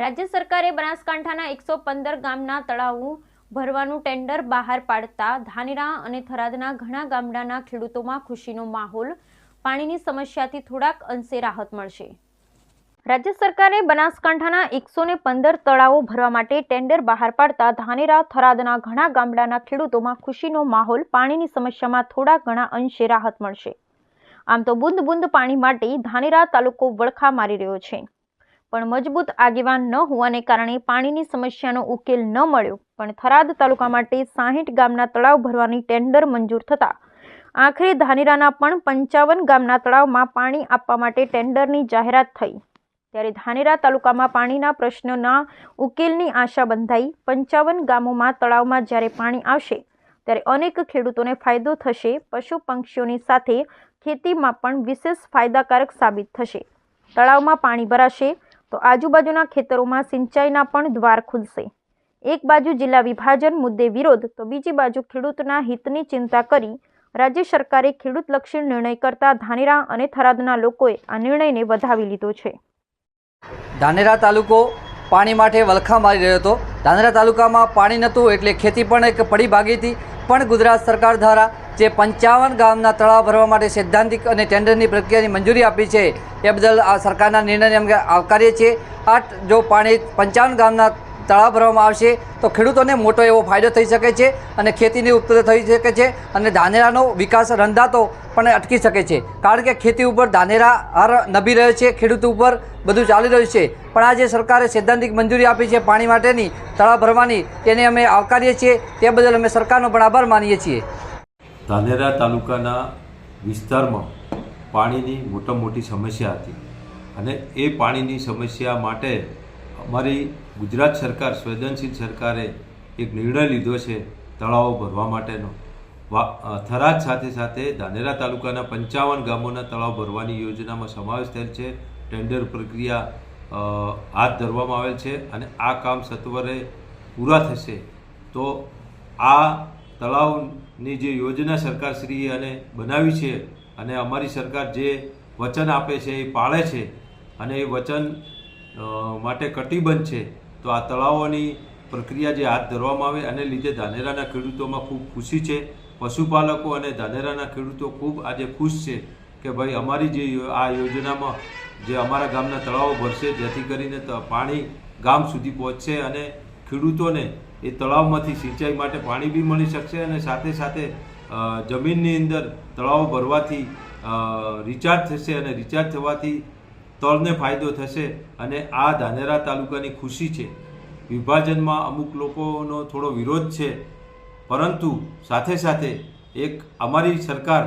રાજ્ય સરકારે બનાસકાંઠાના એકસો પંદર ગામના તળાવો ભરવાનું ટેન્ડર બહાર પાડતા ધાનેરા અને થરાદના ઘણા ગામડાના ખેડૂતોમાં ખુશીનો માહોલ. પાણીની સમસ્યાથી થોડાક અંશે રાહત મળશે. રાજ્ય સરકારે બનાસકાંઠાના એકસો ને પંદર તળાવો ભરવા માટે ટેન્ડર બહાર પાડતા ધાનેરા, થરાદના ઘણા ગામડાના ખેડૂતોમાં ખુશીનો માહોલ, પાણીની સમસ્યામાં થોડા ઘણા અંશે રાહત મળશે. આમ તો બુંદ બુંદ પાણી માટે ધાનેરા તાલુકો વળખા મારી રહ્યો છે. પણ મજબૂત આગેવાન ન હોવાને કારણે પાણીની સમસ્યાનો ઉકેલ ન મળ્યો. પણ થરાદ તાલુકા માટે સાહીઠ ગામના તળાવ ભરવાની ટેન્ડર મંજૂર થતા આખરે ધાનેરાના પણ પંચાવન ગામના તળાવમાં પાણી આપવા માટે ટેન્ડરની જાહેરાત થઈ. ત્યારે ધાનેરા તાલુકામાં પાણીના પ્રશ્નના ઉકેલની આશા બંધાઈ. પંચાવન ગામોમાં તળાવમાં જ્યારે પાણી આવશે, ત્યારે અનેક ખેડૂતોને ફાયદો થશે. પશુ પંક્ષીઓની સાથે ખેતીમાં પણ વિશેષ ફાયદાકારક સાબિત થશે. તળાવમાં પાણી ભરાશે તો આજુબાજુના ખેતરોમાં સિંચાઈના પણ દ્વાર ખુલશે. એક બાજુ જિલ્લા વિભાજન મુદ્દે વિરોધ, તો બીજી બાજુ ખેડૂતના હિતની ચિંતા કરી રાજ્ય સરકારે ખેડૂતલક્ષી નિર્ણય કરતા ધાનેરા અને થરાદના લોકોએ આ નિર્ણયને વધાવી લીધો છે. ધાનેરા તાલુકો પાણી માટે વલખા મારી રહ્યો હતો. ધાનેરા તાલુકામાં પાણી નહોતું એટલે ખેતી પણ એક પડી ભાગી હતી. પણ ગુજરાત સરકાર દ્વારા જે પંચાવન ગામના તળાવ ભરવા માટે સૈદ્ધાંતિક અને ટેન્ડરની પ્રક્રિયાની મંજૂરી આપી છે, એ બદલ આ સરકારના નિર્ણયને અમે આવકારીએ છીએ. આ જો પાણી પંચાવન ગામના તળાવ ભરવામાં આવશે, તો ખેડૂતોને મોટો એવો ફાયદો થઈ શકે છે અને ખેતીની ઉત્પત્તિ થઈ શકે છે અને ધાનેરાનો વિકાસ રંધાતો પણ અટકી શકે છે. કારણ કે ખેતી ઉપર ધાનેરા હર નભી રહ્યો છે, ખેડૂત ઉપર બધું ચાલી રહ્યું છે. પણ આ જે સરકારે સૈદ્ધાંતિક મંજૂરી આપી છે પાણી માટેની, તળાવ ભરવાની, તેને અમે આવકારીએ છીએ. તે બદલ અમે સરકારનો પણ આભાર માનીએ છીએ. ધાનેરા તાલુકાના વિસ્તારમાં પાણીની મોટા મોટી સમસ્યા હતી અને એ પાણીની સમસ્યા માટે અમારી ગુજરાત સરકાર, સંવેદનશીલ સરકારે એક નિર્ણય લીધો છે તળાવો ભરવા માટેનો. થરાદ સાથે સાથે ધાનેરા તાલુકાના પંચાવન ગામોના તળાવ ભરવાની યોજનામાં સમાવેશ થયેલ છે. ટેન્ડર પ્રક્રિયા હાથ ધરવામાં આવેલ છે અને આ કામ સત્વરે પૂરા થશે તો આ તળાવની જે યોજના સરકારશ્રીએ અને બનાવી છે અને અમારી સરકાર જે વચન આપે છે, એ પાળે છે અને એ વચન માટે કટિબદ્ધ છે, તો આ તળાવોની પ્રક્રિયા જે હાથ ધરવામાં આવે અને લીધે ધાનેરાના ખેડૂતોમાં ખૂબ ખુશી છે. પશુપાલકો અને ધાનેરાના ખેડૂતો ખૂબ આજે ખુશ છે કે ભાઈ અમારી જે આ યોજનામાં જે અમારા ગામના તળાવો ભરશે, જેથી કરીને પાણી ગામ સુધી પહોંચશે અને ખેડૂતોને એ તળાવમાંથી સિંચાઈ માટે પાણી બી મળી શકશે અને સાથે સાથે જમીનની અંદર તળાવો ભરવાથી રિચાર્જ થશે અને રિચાર્જ થવાથી તળને ફાયદો થશે અને આ ધાનેરા તાલુકાની ખુશી છે. વિભાજનમાં અમુક લોકોનો થોડો વિરોધ છે, પરંતુ સાથે સાથે એક અમારી સરકાર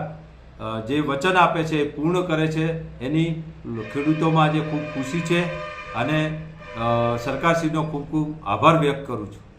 જે વચન આપે છે એ પૂર્ણ કરે છે, એની ખેડૂતોમાં આજે ખૂબ ખુશી છે અને સરકારશ્રીનો ખૂબ ખૂબ આભાર વ્યક્ત કરું છું.